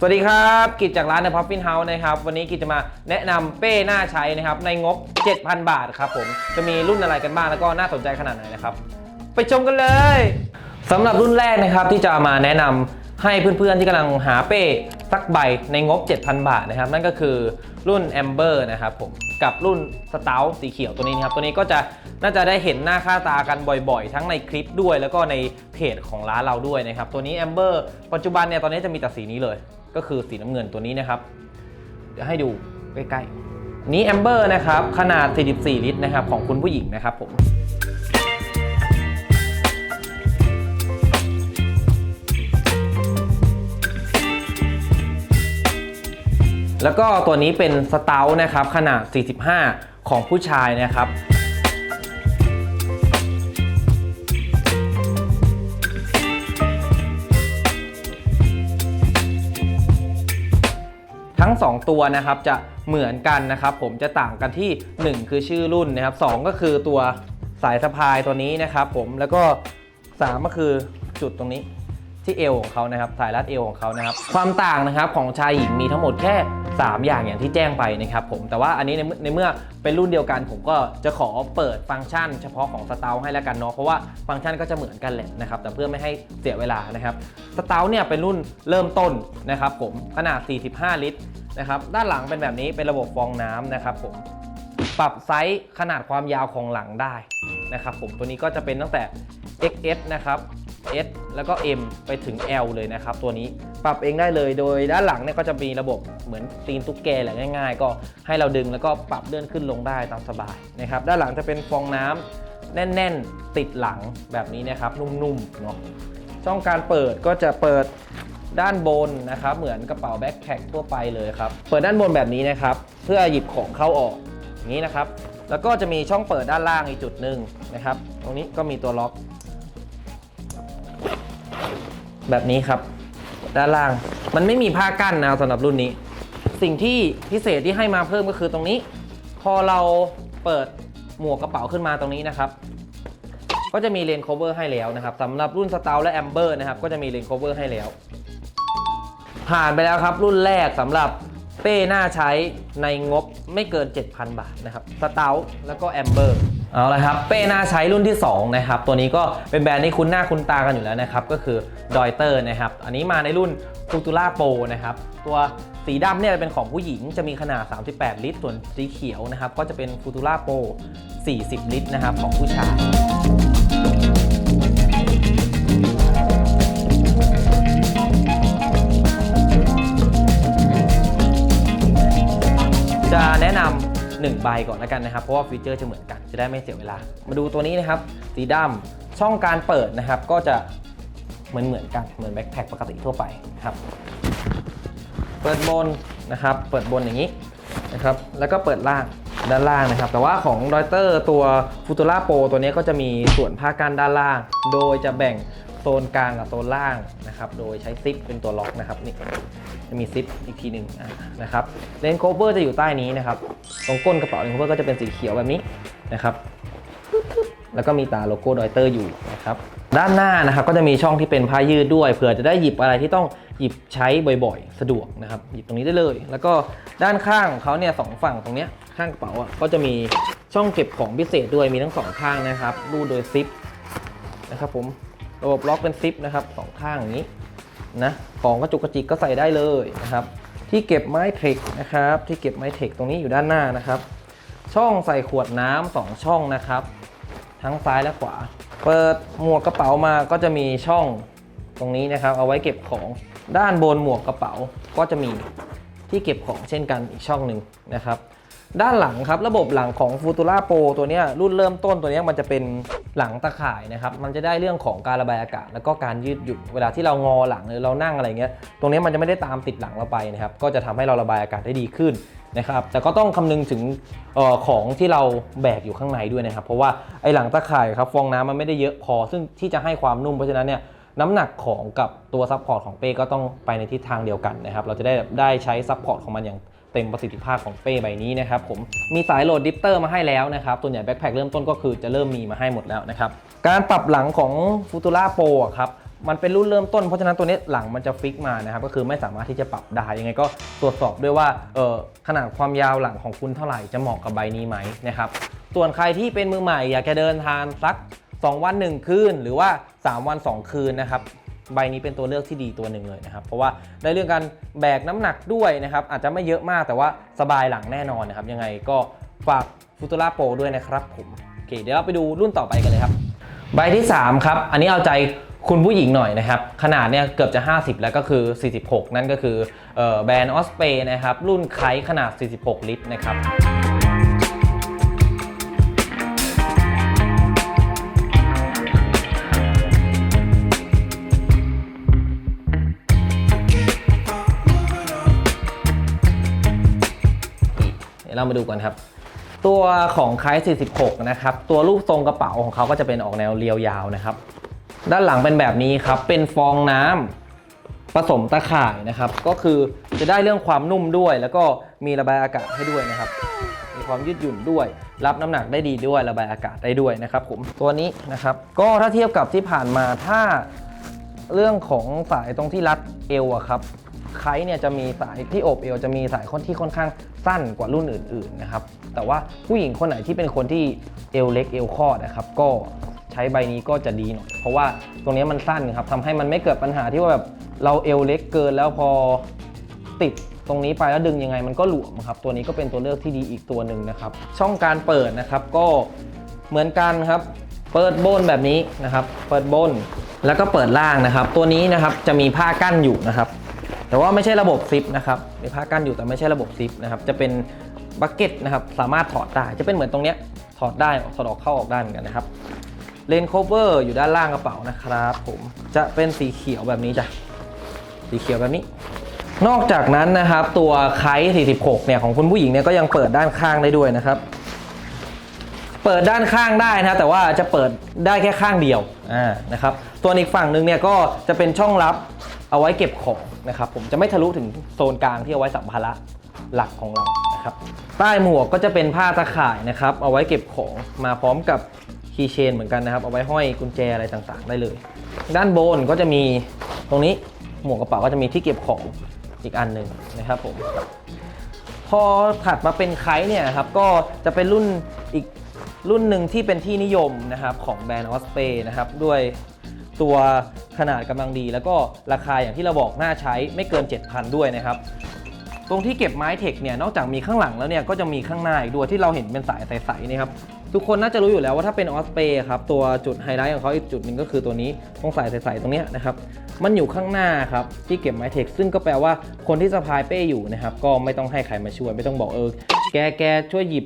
สวัสดีครับ กิจจากร้าน The Puffin House นะครับ วันนี้กิจจะมาแนะนำเป้หน่าใช้นะครับ ในงบ 7,000 บาทครับผม จะมีรุ่นอะไรกันบ้างแล้วก็น่าสนใจขนาดไหนนะครับ ไปชมกันเลยสำหรับรุ่นแรกนะครับที่จะมาแนะนำให้เพื่อนๆ ที่กำลังหาเป้สักใบในงบ 7,000 บาทนะครับ นั่นก็คือรุ่น Amber นะครับผม กับรุ่น Stout สีเขียวตัวนี้นะครับ ตัวนี้ก็จะน่าจะได้เห็นหน้าค่าตากันบ่อยๆ ทั้งในคลิปด้วย แล้วก็ในเพจของร้านเราด้วยนะครับ ตัวนี้ Amber ปัจจุบันเนี่ยตอนนี้จะมีแต่สีนี้เลย ก็คือสีน้ำเงินตัวนี้นะครับ เดี๋ยวให้ดูใกล้ๆ นี้ Amber นะครับ ขนาด 44 ลิตรนะครับ ของคุณผู้หญิงนะครับผมแล้วก็ตัวนี้เป็นสเตลนะครับขนาด 45 ของผู้ชายนะครับ ง 2 ตัวนะครับจะเหมือนกันนะครับ ผมจะต่างกันที่ 1 คือชื่อรุ่นนะครับ2ก็คือตัวสายสะพายตัวนี้นะครับ ผมแล้วก็ 3 ก็คือจุดตรงนี้ที่เอวของเขานะครับสายรัดเอวของเขานะครับ ความต่างนะครับของชายหญิงมีทั้งหมดแค่ 3 อย่างอย่างที่แจ้งไปนะครับผมแต่ว่าอันนี้ในเมื่อในเมื่อเป็นรุ่นเดียวกันผมก็จะขอเปิดฟังก์ชัน เฉพาะของสเตลให้แล้วกันเนาะเพราะว่าฟังก์ชันก็จะเหมือนกันแหละนะครับแต่เพื่อไม่ให้เสียเวลานะครับสเตลเนี่ยเป็นรุ่นเริ่มต้นนะครับผมขนาด 45 ลิตรนะครับด้านหลังเป็นแบบนี้เป็นระบบฟองน้ำนะครับผมปรับไซส์ขนาดความยาวของหลังได้นะครับผมตัวนี้ก็จะเป็นตั้งแต่ XS นะครับ S แล้วก็ M ไปถึง L เลยนะครับตัวนี้ปรับเองได้เลยโดยด้านหลังเนี่ยก็จะมีระบบเหมือนตีนตุ๊กแกแหละง่าย ๆ ก็ให้เราดึงแล้วก็ปรับเลื่อนขึ้นลงได้ตามสบายนะครับด้านหลังจะเป็นฟองน้ำแน่น ๆ ติดหลังแบบนี้นะครับนุ่มๆเนาะช่องการเปิดก็จะเปิดด้านบนนะครับเหมือนกระเป๋าแบ็คแพคทั่วไปเลยครับเปิดด้านบนแบบนี้นะครับเพื่อหยิบของเข้าออกอย่างนี้นะครับแล้วก็จะมีช่องเปิดด้านล่างอีกจุดหนึ่งนะครับ ตรงนี้ก็มีตัวล็อก แบบนี้ครับ ด้านล่างมันไม่มีผ้ากั้นนะสำหรับรุ่นนี้ สิ่งที่พิเศษที่ให้มาเพิ่มก็คือตรงนี้ พอเราเปิดหมวกกระเป๋าขึ้นมาตรงนี้นะครับก็จะมีเลนโคเวอร์ให้แล้วนะครับสำหรับรุ่นสตาร์และแอมเบอร์นะครับก็จะมีเลนโคเวอร์ให้แล้ว ผ่านไปแล้วครับรุ่นแรกสำหรับ เป้หน้าใช้ในงบไม่เกิน 7,000 บาทนะครับ Stout แล้วก็ Amber เอาละครับ เป้หน้าใช้รุ่นที่ 2 นะครับ ตัวนี้ก็เป็นแบรนด์ที่คุ้นหน้าคุ้นตากันอยู่แล้วนะครับ ก็คือ d o y t e r นะครับ อันนี้มาในรุ่น Futura Pro นะครับ ตัวสีดำเนี่ยเป็นของผู้หญิงจะมีขนาด 38 ลิตร ส่วนสีเขียวนะครับ ก็จะเป็น Futura Pro 40 ลิตรนะครับของผู้ชาย 1 ใบก่อนแล้วกันนะครับ เพราะว่าฟีเจอร์จะเหมือนกัน จะได้ไม่เสียเวลา มาดูตัวนี้นะครับ สีดำช่องการเปิดนะครับ ก็จะเหมือนเหมือนกัน เหมือนแบ็คแพคปกติทั่วไปนะครับ เปิดบนนะครับ เปิดบนอย่างนี้นะครับ แล้วก็เปิดล่างด้านล่างนะครับ แต่ว่าของรอยเตอร์ตัวฟูตูล่าโปตัวนี้ก็จะมีส่วนผ้ากันด้านล่าง โดยจะแบ่ง ซนกลางกับโซนล่างนะครับ โดยใช้ซิปเป็นตัวล็อกนะครับนี่จะมีซิปอีกทีหนึ่งนะครับเลนโคเวอร์จะอยู่ใต้นี้นะครับ ตรงก้นกระเป๋าเลนโคเวอร์ก็จะเป็นสีเขียวแบบนี้นะครับ แล้วก็มีตาโลโก้ดอยเตอร์อยู่นะครับ ด้านหน้านะครับก็จะมีช่องที่เป็นผ้ายืดด้วยเผื่อจะได้หยิบอะไรที่ต้องหยิบใช้บ่อยๆ สะดวกนะครับ หยิบตรงนี้ได้เลย แล้วก็ด้านข้างของเขาเนี่ยสองฝั่งตรงเนี้ยข้างกระเป๋าอะก็จะมีช่องเก็บของพิเศษด้วยมีทั้งสองข้างนะครับรูดโดยซิปนะครับผม ระบบล็อกเป็นซิปนะครับสองข้างอย่างนี้นะของกระจุกกระจิกก็ใส่ได้เลยนะครับ ที่เก็บไม้เทคนะครับ ที่เก็บไม้เทคตรงนี้อยู่ด้านหน้านะครับ ช่องใส่ขวดน้ำสองช่องนะครับ ทั้งซ้ายและขวา เปิดหมวกกระเป๋ามาก็จะมีช่องตรงนี้นะครับ เอาไว้เก็บของด้านบนหมวกกระเป๋าก็จะมีที่เก็บของเช่นกันอีกช่องหนึ่งนะครับ ด้านหลังครับระบบหลังของ Futura Pro ตัวนี้รุ่นเริ่มต้นตัวนี้มันจะเป็นหลังตะข่ายนะครับมันจะได้เรื่องของการระบายอากาศ แล้วก็การยืดหยุ่นเวลาที่เรางอหลังหรือเรานั่งอะไรเงี้ยตรงนี้มันจะไม่ได้ตามติดหลังเราไปนะครับก็จะทำให้เราระบายอากาศได้ดีขึ้นนะครับแต่ก็ต้องคำนึงถึงออของที่เราแบกอยู่ข้างในด้วยนะครับ เพราะว่าไอ้หลังตะข่ายครับฟองน้ำมันไม่ได้เยอะพอ ซึ่งที่จะให้ความนุ่มเพราะฉะนั้นเนี่ยน้ำหนักของกับตัวซัพพอร์ตของเป้ก็ต้องไปในทิศทางเดียวกันนะครับเราจะได้ได้ใช้ซัพพอร์ตของมันอย่าง เต็มประสิทธิภาพของเป้ใบนี้นะครับผมมีสายโหลดดิฟเตอร์มาให้แล้วนะครับตัวใหญ่แบ็คแพคเริ่มต้นก็คือจะเริ่มมีมาให้หมดแล้วนะครับการปรับหลังของ Futura Pro อะครับมันเป็นรุ่นเริ่มต้นเพราะฉะนั้นตัวนี้หลังมันจะฟิกมานะครับก็คือไม่สามารถที่จะปรับได้ยังไงก็ตรวจสอบด้วยว่าเออขนาดความยาวหลังของคุณเท่าไหร่จะเหมาะกับใบนี้ไหมนะครับส่วนใครที่เป็นมือใหม่อยากจะเดินทางสัก 2 วัน 1 คืน หรือว่า 3 วัน 2 คืนนะครับ ใบนี้เป็นตัวเลือกที่ดีตัวหนึ่งเลยนะครับ เพราะว่าในเรื่องการแบกน้ำหนักด้วยนะครับ อาจจะไม่เยอะมากแต่ว่าสบายหลังแน่นอนนะครับ ยังไงก็ฝากฟูตู r าโปด้วยนะครับผมโอเค เดี๋ยวเราไปดูรุ่นต่อไปกันเลยครับ ใบที่ 3 ครับ อันนี้เอาใจคุณผู้หญิงหน่อยนะครับ ขนาดเนี่ยเกือบจะ 50 แล้วก็คือ 46 นั่นก็คือออแบรนด์ออสเปนะครับรุ่นไคล้ขนาด 46 ลิตรนะครับ เรามาดูกันครับ ตัวของไคล้46 นะครับ ตัวรูปทรงกระเป๋าของเขาก็จะเป็นออกแนวเรียวยาวนะครับ ด้านหลังเป็นแบบนี้ครับ เป็นฟองน้ำผสมตะข่ายนะครับ ก็คือจะได้เรื่องความนุ่มด้วย แล้วก็มีระบายอากาศให้ด้วยนะครับ มีความยืดหยุ่นด้วย รับน้ำหนักได้ดีด้วยระบายอากาศได้ด้วยนะครับผมตัวนี้นะครับ ก็ถ้าเทียบกับที่ผ่านมาถ้าเรื่องของสายตรงที่รัดเอวอะครับ ไคเนี่ยจะมีสายที่โอบเอวจะมีสายค่อนที่ค่อนข้างสั้นกว่ารุ่นอื่นๆนะครับแต่ว่าผู้หญิงคนไหนที่เป็นคนที่เอวเล็กเอวคอดนะครับก็ใช้ใบนี้ก็จะดีหน่อยเพราะว่าตรงนี้มันสั้นครับทำให้มันไม่เกิดปัญหาที่ว่าแบบเราเอวเล็กเกินแล้วพอติดตรงนี้ไปแล้วดึงยังไงมันก็หลวมครับ ตัวนี้ก็เป็นตัวเลือกที่ดีอีกตัวหนึ่งนะครับ ช่องการเปิดนะครับก็เหมือนกันครับ เปิดบนแบบนี้นะครับ เปิดบนแล้วก็เปิดล่างนะครับ ตัวนี้นะครับจะมีผ้ากั้นอยู่นะครับ แต่ว่าไม่ใช่ระบบซิปนะครับมีผ้ากั้นอยู่แต่ไม่ใช่ระบบซิปนะครับจะเป็นบักเก็ตนะครับสามารถถอดได้จะเป็นเหมือนตรงเนี้ยถอดได้ถอดออกเข้าออกได้เหมือนกันนะครับเลนโคเวอร์อยู่ด้านล่างกระเป๋านะครับผมจะเป็นสีเขียวแบบนี้จ้ะสีเขียวแบบนี้ นอกจากนั้นนะครับ ตัวไคส46เนี่ยของคุณผู้หญิงเนี่ยก็ยังเปิดด้านข้างได้ด้วยนะครับ เปิดด้านข้างได้นะแต่ว่าจะเปิดได้แค่ข้างเดียวอ่านะครับส่วอีกฝั่งหนึ่งเนี่ยก็จะเป็นช่องลับ เอาไว้เก็บของนะครับผมจะไม่ทะลุถึงโซนกลางที่เอาไว้สัมภาระหลักของเรานะครับใต้หมวกก็จะเป็นผ้าตะข่ายนะครับ เอาไว้เก็บของมาพร้อมกับคีย์เชนเหมือนกันนะครับ เอาไว้ห้อยกุญแจอะไรต่างๆ ได้เลย ด้านบนก็จะมีตรงนี้หมวกกระเป๋าก็จะมีที่เก็บของอีกอันหนึ่งนะครับผมพอถัดมาเป็นไคเนี่ยครับก็จะเป็นรุ่นอีกรุ่นหนึ่งที่เป็นที่นิยมนะครับของแบรนด์ออสเปนะครับด้วยตัว ขนาดกำลังดี แล้วก็ราคาอย่างที่เราบอกน่าใช้ไม่เกิน 7,000 ด้วยนะครับตรงที่เก็บไม้เทคเนี่ยนอกจากมีข้างหลังแล้วเนี่ยก็จะมีข้างหน้าอีกด้วยที่เราเห็นเป็นสายใสๆนี่ครับทุกคนน่าจะรู้อยู่แล้วว่าถ้าเป็นออสเปครับตัวจุดไฮไลท์ของเขาอีกจุดหนึ่งก็คือตัวนี้ตรงสายใสๆตรงนี้นะครับมันอยู่ข้างหน้าครับที่เก็บไม้เทคซึ่งก็แปลว่าคนที่สะพายเป้อยู่นะครับก็ไม่ต้องให้ใครมาช่วยไม่ต้องบอกเออแกแกช่วยหยิบ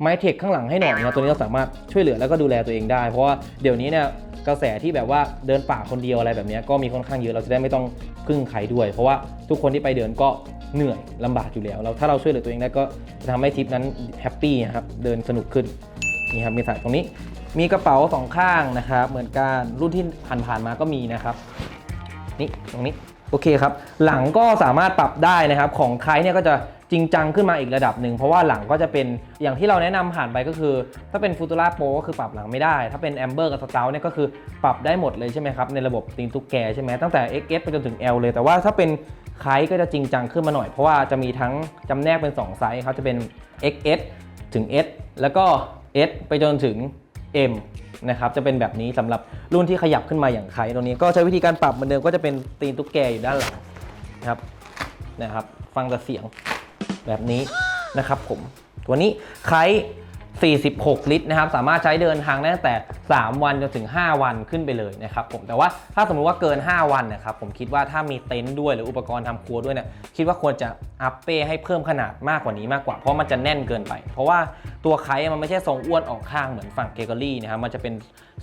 ไม้เทคข้างหลังให้หน่อยนะตัวนี้เราสามารถช่วยเหลือแล้วก็ดูแลตัวเองได้ เพราะว่าเดี๋ยวนี้เนี่ย กระแสที่แบบว่าเดินป่าคนเดียวอะไรแบบนี้ก็มีค่อนข้างเยอะเราจะได้ไม่ต้องพึ่งใครด้วย เพราะว่าทุกคนที่ไปเดินก็เหนื่อยลำบากอยู่แล้วแล้วถ้าเราช่วยเหลือตัวเองได้ก็จะทำให้ทริปนั้นแฮปปี้นะครับเดินสนุกขึ้นนี่ครับมีสายตรงนี้ มีกระเป๋าสองข้างนะครับเหมือนกันรุ่นที่ผ่านๆมาก็มีนะครับนี่ตรงนี้โอเคครับ หลังก็สามารถปรับได้นะครับ ของใครเนี่ยก็จะ จริงจังขึ้นมาอีกระดับหนึ่ง เพราะว่าหลังก็จะเป็นอย่างที่เราแนะนำผ่านไปก็คือ ถ้าเป็นฟูตูล่าโปก็คือปรับหลังไม่ได้ ถ้าเป็นแอมเบอร์กับสเตลเนี่ยก็คือปรับได้หมดเลยใช่ไหมครับ ในระบบตีนตุ๊กแกใช่ไหมตั้งแต่ XS ไปจนถึง L เลย แต่ว่าถ้าเป็นไคล้ก็จะจริงจังขึ้นมาหน่อย เพราะว่าจะมีทั้งจำแนกเป็น 2 ไซส์ครับจะเป็น XS ถึง S แล้วก็ S ไปจนถึง M นะครับจะเป็นแบบนี้สำหรับรุ่นที่ขยับขึ้นมาอย่างไคล้ตรงนี้ ก็ใช้วิธีการปรับเหมือนเดิมก็จะเป็นตีนตุ๊กแกอยู่ด้านหลังนะครับนะครับ ฟังแต่เสียง แบบนี้นะครับผม ตัวนี้ไคล้46 ลิตรนะครับ สามารถใช้เดินทางได้ตั้งแต่ 3 วันจนถึง 5 วันขึ้นไปเลยนะครับผมแต่ว่าถ้าสมมุติว่าเกิน 5 วันนะครับผมคิดว่าถ้ามีเต็นท์ด้วยหรืออุปกรณ์ทำครัวด้วยเนี่ยคิดว่าควรจะอัพเป้ให้เพิ่มขนาดมากกว่านี้มากกว่า เพราะมันจะแน่นเกินไป เพราะว่าตัวไคมันไม่ใช่ทรงอ้วนออกข้างเหมือนฝั่งเกเกอรี่นะครับมันจะเป็น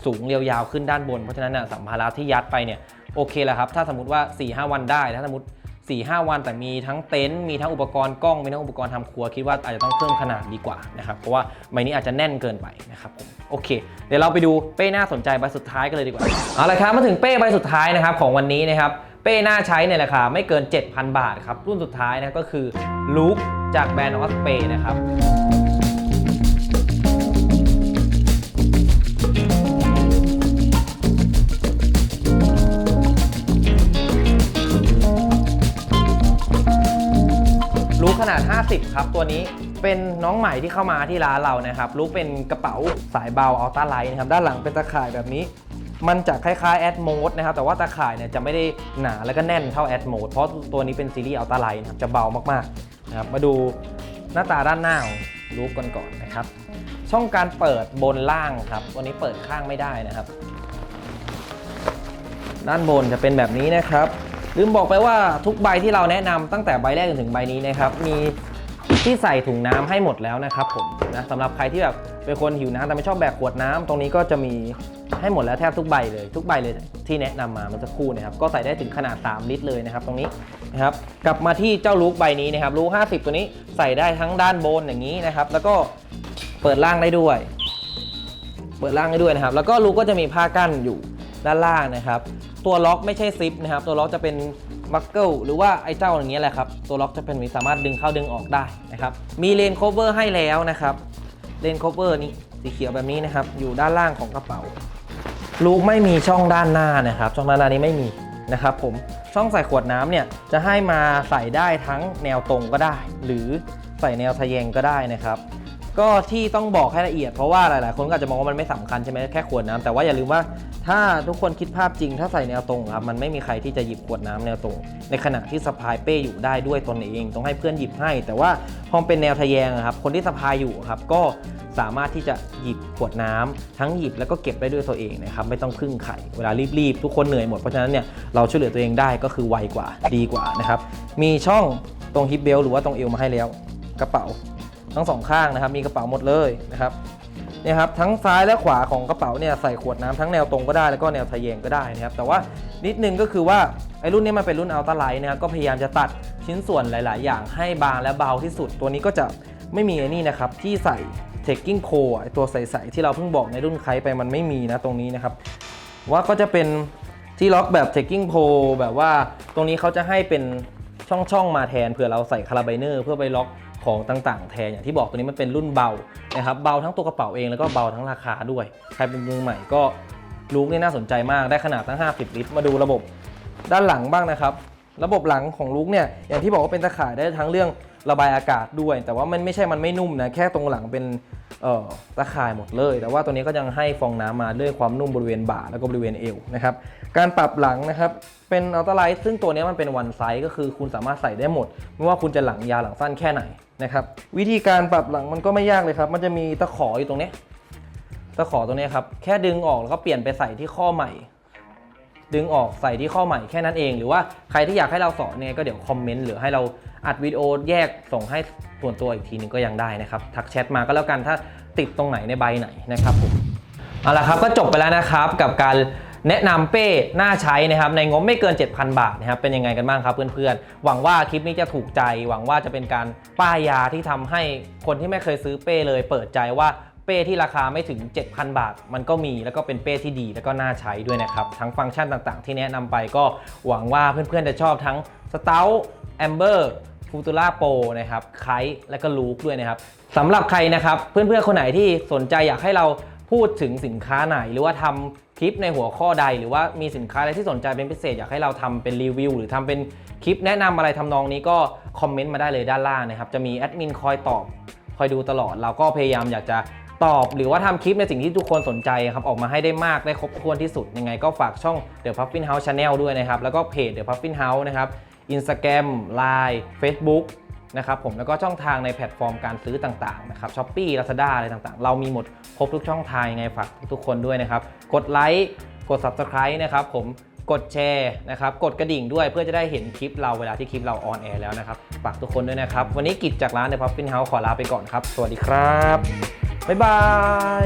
สูงเรียวยาวขึ้นด้านบนเพราะฉะนั้นนะสัมภาระที่ยัดไปเนี่ยโอเคแล้วครับถ้าสมมติว่า4-5 วันได้ถ้าสมมติ 4 5 วัน แต่มีทั้งเต็นท์มีทั้งอุปกรณ์กล้องมีทั้งอุปกรณ์ทำครัวคิดว่าอาจจะต้องเพิ่มขนาดดีกว่านะครับเพราะว่าใบนี้อาจจะแน่นเกินไปนะครับผมโอเค เดี๋ยวเราไปดูเป้น่าสนใจใบสุดท้ายกันเลยดีกว่าเอาละครับมาถึงเป้ใบสุดท้ายนะครับของวันนี้นะครับเป้น่าใช้ในราคาไม่เกิน 7,000 บาทครับรุ่นสุดท้ายนะก็คือลูกจากแบรนด์ออสเปนะครับ 50 ครับ ตัวนี้เป็นน้องใหม่ที่เข้ามาที่ร้านเรานะครับลูกเป็นกระเป๋าสายเบาอัลต้าไลท์นะครับด้านหลังเป็นตะข่ายแบบนี้ มันจะคล้ายๆแอดโมดนะครับแต่ว่าตะข่ายเนี่ยจะไม่ได้หนาแล้วก็แน่นเท่าแอดโมดเพราะตัวนี้เป็นซีรีส์อัลต้าไลท์นะครับจะเบามากๆนะครับมาดูหน้าตาด้านหน้าของลูกก่อนๆนะครับ ช่องการเปิดบนล่างครับตัวนี้เปิดข้างไม่ได้นะครับ ด้านบนจะเป็นแบบนี้นะครับลืมบอกไปว่าทุกใบที่เราแนะนำตั้งแต่ใบแรกจนถึงใบนี้นะครับ มี ที่ใส่ถุงน้ำให้หมดแล้วนะครับผมนะสำหรับใครที่แบบเป็นคนหิวน้ำแต่ไม่ชอบแบกขวดน้ำตรงนี้ก็จะมีให้หมดแล้วแทบทุกใบเลย ทุกใบเลยที่แนะนำมาเมื่อสักครู่นะครับก็ใส่ได้ถึงขนาด 3 ลิตรเลยนะครับ ตรงนี้นะครับกลับมาที่เจ้าลูกใบนี้นะครับลูก50 ตัวนี้ใส่ได้ทั้งด้านบนอย่างนี้นะครับ แล้วก็เปิดล่างได้ด้วย เปิดล่างได้ด้วยนะครับ แล้วก็ลูกก็จะมีผ้ากั้นอยู่ด้านล่างนะครับ ตัวล็อกไม่ใช่ซิปนะครับ ตัวล็อกจะเป็น บัคเกิลหรือว่าไอ้เจ้าอย่างเงี้ยแหละครับ ตัวล็อกจะเป็นมีสามารถดึงเข้าดึงออกได้นะครับ มีเลนโคเวอร์ให้แล้วนะครับ เลนโคเวอร์นี้สีเขียวแบบนี้นะครับ อยู่ด้านล่างของกระเป๋า ลูกไม่มีช่องด้านหน้านะครับ ช่องด้านหน้านี้ไม่มีนะครับผม ช่องใส่ขวดน้ำเนี่ยจะให้มาใส่ได้ทั้งแนวตรงก็ได้ หรือใส่แนวทะแยงก็ได้นะครับก็ที่ต้องบอกให้ละเอียดเพราะว่าหลาย ๆ คนก็อาจจะมองว่ามันไม่สำคัญใช่ไหมแค่ขวดน้ำแต่ว่าอย่าลืมว่า ถ้าทุกคนคิดภาพจริง ถ้าใส่แนวตรงครับมันไม่มีใครที่จะหยิบขวดน้ำแนวตรง ในขณะที่สะพายเป้อยู่ได้ด้วยตนเอง ต้องให้เพื่อนหยิบให้ แต่ว่าพอเป็นแนวทะแยงครับ คนที่สะพายอยู่ครับก็สามารถที่จะหยิบขวดน้ำทั้งหยิบแล้วก็เก็บได้ด้วยตัวเองนะครับไม่ต้องพึ่งไข่เวลารีบๆทุกคนเหนื่อยหมดเพราะฉะนั้นเนี่ยเราช่วยเหลือตัวเองได้ก็คือไวกว่าดีกว่านะครับมีช่องตรงฮิปเบลหรือว่าตรงเอวมาให้แล้ว กระเป๋าทั้งสองข้างนะครับ มีกระเป๋าหมดเลยนะครับ เนี่ยครับทั้งซ้ายและขวาของกระเป๋าเนี่ยใส่ขวดน้ำทั้งแนวตรงก็ได้แล้วก็แนวทะแยงก็ได้นะครับแต่ว่านิดนึงก็คือว่าไอ้รุ่นนี้มันเป็นรุ่นอัลต้าไลท์นะครับก็พยายามจะตัดชิ้นส่วนหลาย ๆ อย่างให้บางและเบาที่สุด ตัวนี้ก็จะไม่มีไอ้นี่นะครับที่ใส่ taking c o ไอตัวใส ๆ ที่เราเพิ่งบอกในรุ่นไคไปมันไม่มีนะตรงนี้นะครับว่าก็จะเป็นที่ล็อกแบบ taking p o แบบว่าตรงนี้เขาจะให้เป็นช่องช่อง ๆ มาแทนเผื่อเราใส่คาราไบเนอร์เพื่อไปล็อก ของต่างๆ แทนอย่างที่บอกตัวนี้มันเป็นรุ่นเบานะครับเบาทั้งตัวกระเป๋าเองแล้วก็เบาทั้งราคาด้วย ใครเป็นมือใหม่ก็ลูกนี่น่าสนใจมากได้ขนาดตั้ง 50 ลิตร มาดูระบบด้านหลังบ้างนะครับ ระบบหลังของลูกเนี่ยอย่างที่บอกว่าเป็นตะข่ายได้ทั้งเรื่อง ระบายอากาศด้วย แต่ว่ามันไม่ใช่มันไม่นุ่มนะแค่ตรงหลังเป็นตะข่ายหมดเลย แต่ว่าตัวนี้ก็ยังให้ฟองน้ำมาด้วยความนุ่มบริเวณบ่าแล้วก็บริเวณเอวนะครับการปรับหลังนะครับเป็นอัลตร้าไลท์ซึ่งตัวนี้มันเป็นวันไซส์ก็คือคุณสามารถใส่ได้หมด ไม่ว่าคุณจะหลังยาวหลังสั้นแค่ไหนนะครับวิธีการปรับหลังมันก็ไม่ยากเลยครับ มันจะมีตะขออยู่ตรงนี้ตะขอตรงนี้ครับแค่ดึงออกแล้วก็เปลี่ยนไปใส่ที่ข้อใหม่ ดึงออกใส่ที่ข้อใหม่แค่นั้นเอง หรือว่าใครที่อยากให้เราสอนเนี่ยก็เดี๋ยวคอมเมนต์หรือให้เราอัดวิดีโอแยกส่งให้ส่วนตัวอีกทีหนึงก็ยังได้นะครับทักแชทมาก็แล้วกันถ้าติดตรงไหนในใบไหนนะครับผมเอาละครับก็จบไปแล้วนะครับกับการแนะนำเป้หน่าใช้นะครับในงบไม่เกิน 7,000 บาทนะครับเป็นยังไงกันบ้างครับเพื่อนๆ หวังว่าคลิปนี้จะถูกใจ หวังว่าจะเป็นการป้ายยาที่ทำให้คนที่ไม่เคยซื้อเป้เลย เปิดใจว่า ป้ที่ราคาไม่ถึง 7,000 บาท มันก็มีแล้วก็เป็นเป้ที่ดีแล้วก็น่าใช้ด้วยนะครับ ทั้งฟังก์ชันต่างๆ ที่แนะนำไปก็หวังว่าเพื่อนๆจะชอบทั้ง s t o u t Amber f u t u r a Pro นะครับไคและก็ลูกด้วยนะครับสำหรับใครนะครับ เพื่อนๆ คนไหนที่สนใจอยากให้เราพูดถึงสินค้าไหน หรือว่าทำคลิปในหัวข้อใด หรือว่ามีสินค้าอะไรที่สนใจเป็นพิเศษ อยากให้เราทำเป็นรีวิว หรือทำเป็นคลิปแนะนำอะไรทำนองนี้ก็คอมเมนต์มาได้เลยด้านล่างนะครับ จะมีแอดมินคอยตอบคอยดูตลอด เราก็พยายามอยากจะ ตอบ หรือว่าทำคลิปในสิ่งที่ทุกคนสนใจครับออกมาให้ได้มากได้ครบถ้วนที่สุด ยังไงก็ฝากช่อง The Puffin House Channel ด้วยนะครับ แล้วก็เพจ The Puffin House นะครับ Instagram Line Facebook นะครับผมแล้วก็ช่องทางในแพลตฟอร์มการซื้อต่างๆนะครับ Shopee Lazada อะไรต่างๆ เรามีหมดครบทุกช่องทางยังไงฝากทุกคนด้วยนะครับ กดไลค์กด Subscribe นะครับผมกดแชร์นะครับกดกระดิ่งด้วยเพื่อจะได้เห็นคลิปเราเวลาที่คลิปเราออนแอร์แล้วนะครับ ฝากทุกคนด้วยนะครับ วันนี้กิจจากร้าน The Puffin House ขอลาไปก่อนครับ สวัสดีครับ บ๊ายบาย